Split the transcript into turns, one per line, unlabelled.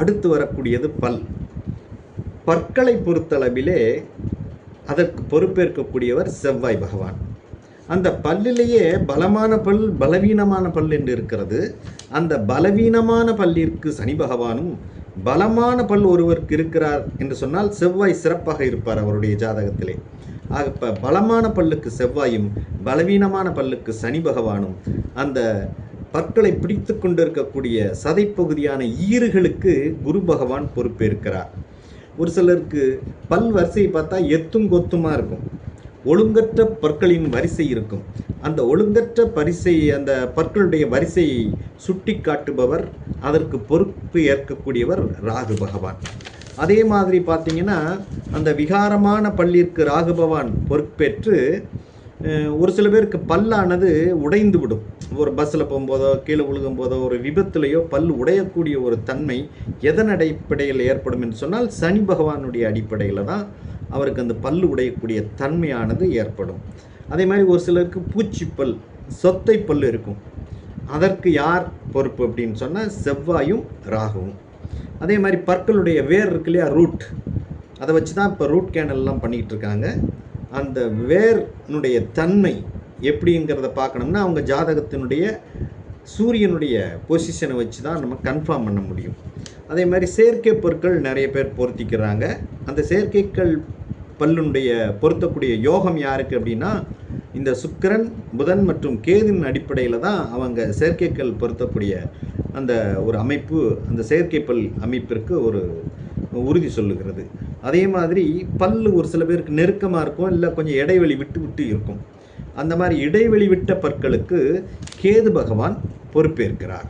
அடுத்து வரக்கூடியது பல். பற்களை பொறுத்தளவிலே அதற்கு பொறுப்பேற்கக்கூடியவர் செவ்வாய் பகவான். அந்த பல்லிலேயே பலமான பல் பலவீனமான பல் என்று இருக்கிறது. அந்த பலவீனமான பல்லிற்கு சனி பகவானும் பலமான பல் ஒருவருக்கு இருக்கிறார் என்று சொன்னால் செவ்வாய் சிறப்பாக இருப்பார் அவருடைய ஜாதகத்திலே. ஆக இப்போ பலமான பல்லுக்கு செவ்வாயும் பலவீனமான பல்லுக்கு சனி பகவானும் அந்த பற்களை பிடித்து கொண்டிருக்கக்கூடிய சதைப்பகுதியான ஈறுகளுக்கு குரு பகவான் பொறுப்பேற்கிறார். ஒரு சிலருக்கு பல் வரிசையை பார்த்தா எத்தும் கொத்துமா இருக்கும். ஒழுங்கற்ற பற்களின் வரிசை இருக்கும். அந்த ஒழுங்கற்ற பரிசை அந்த பற்களுடைய வரிசையை சுட்டி காட்டுபவர் அதற்கு பொறுப்பு ஏற்கக்கூடியவர் ராகு பகவான். அதே மாதிரி பார்த்தீங்கன்னா அந்த விகாரமான பள்ளிற்கு ராகு பகவான் பொறுப்பேற்று ஒரு சில பேருக்கு பல்லானது உடைந்து விடும். ஒரு பஸ்ஸில் போகும்போதோ கீழே விழுகும் போதோ ஒரு விபத்துலேயோ பல் உடையக்கூடிய ஒரு தன்மை எதன் அடிப்படையில் ஏற்படும் என்று சொன்னால் சனி பகவானுடைய அடிப்படையில் தான் அவருக்கு அந்த பல் உடையக்கூடிய தன்மையானது ஏற்படும். அதே மாதிரி ஒரு சிலருக்கு பூச்சிப்பல் சொத்தை பல் இருக்கும். அதற்கு யார் பொறுப்பு அப்படின்னு சொன்னால் செவ்வாயும் ராகுவும். அதே மாதிரி பற்களுடைய வேர் இருக்கு இல்லையா ரூட். அதை வச்சு தான் இப்போ ரூட் கேனல்லாம் பண்ணிக்கிட்டு இருக்காங்க. அந்த வேர்னுடைய தன்மை எப்படிங்கிறத பார்க்கணும்னா அவங்க ஜாதகத்தினுடைய சூரியனுடைய பொசிஷனை வச்சு தான் நம்ம கன்ஃபார்ம் பண்ண முடியும். அதே மாதிரி செயற்கை பொருட்கள் நிறைய பேர் பொருத்திக்கிறாங்க. அந்த செயற்கைக்கள் பல்லுடைய பொருத்தக்கூடிய யோகம் யாருக்கு அப்படின்னா இந்த சுக்கிரன் புதன் மற்றும் கேதுவின் அடிப்படையில் தான் அவங்க செயற்கைக்கல் பொருத்தக்கூடிய அந்த ஒரு அமைப்பு அந்த செயற்கை பல் அமைப்பிற்கு ஒரு உறுதி சொல்லுகிறது. அதே மாதிரி பல்லு ஒரு சில பேருக்கு நெருக்கமாக இருக்கும் இல்லை கொஞ்சம் இடைவெளி விட்டு விட்டு இருக்கும். அந்த மாதிரி இடைவெளி விட்ட பற்களுக்கு கேது பகவான் பொறுப்பேற்கிறார்.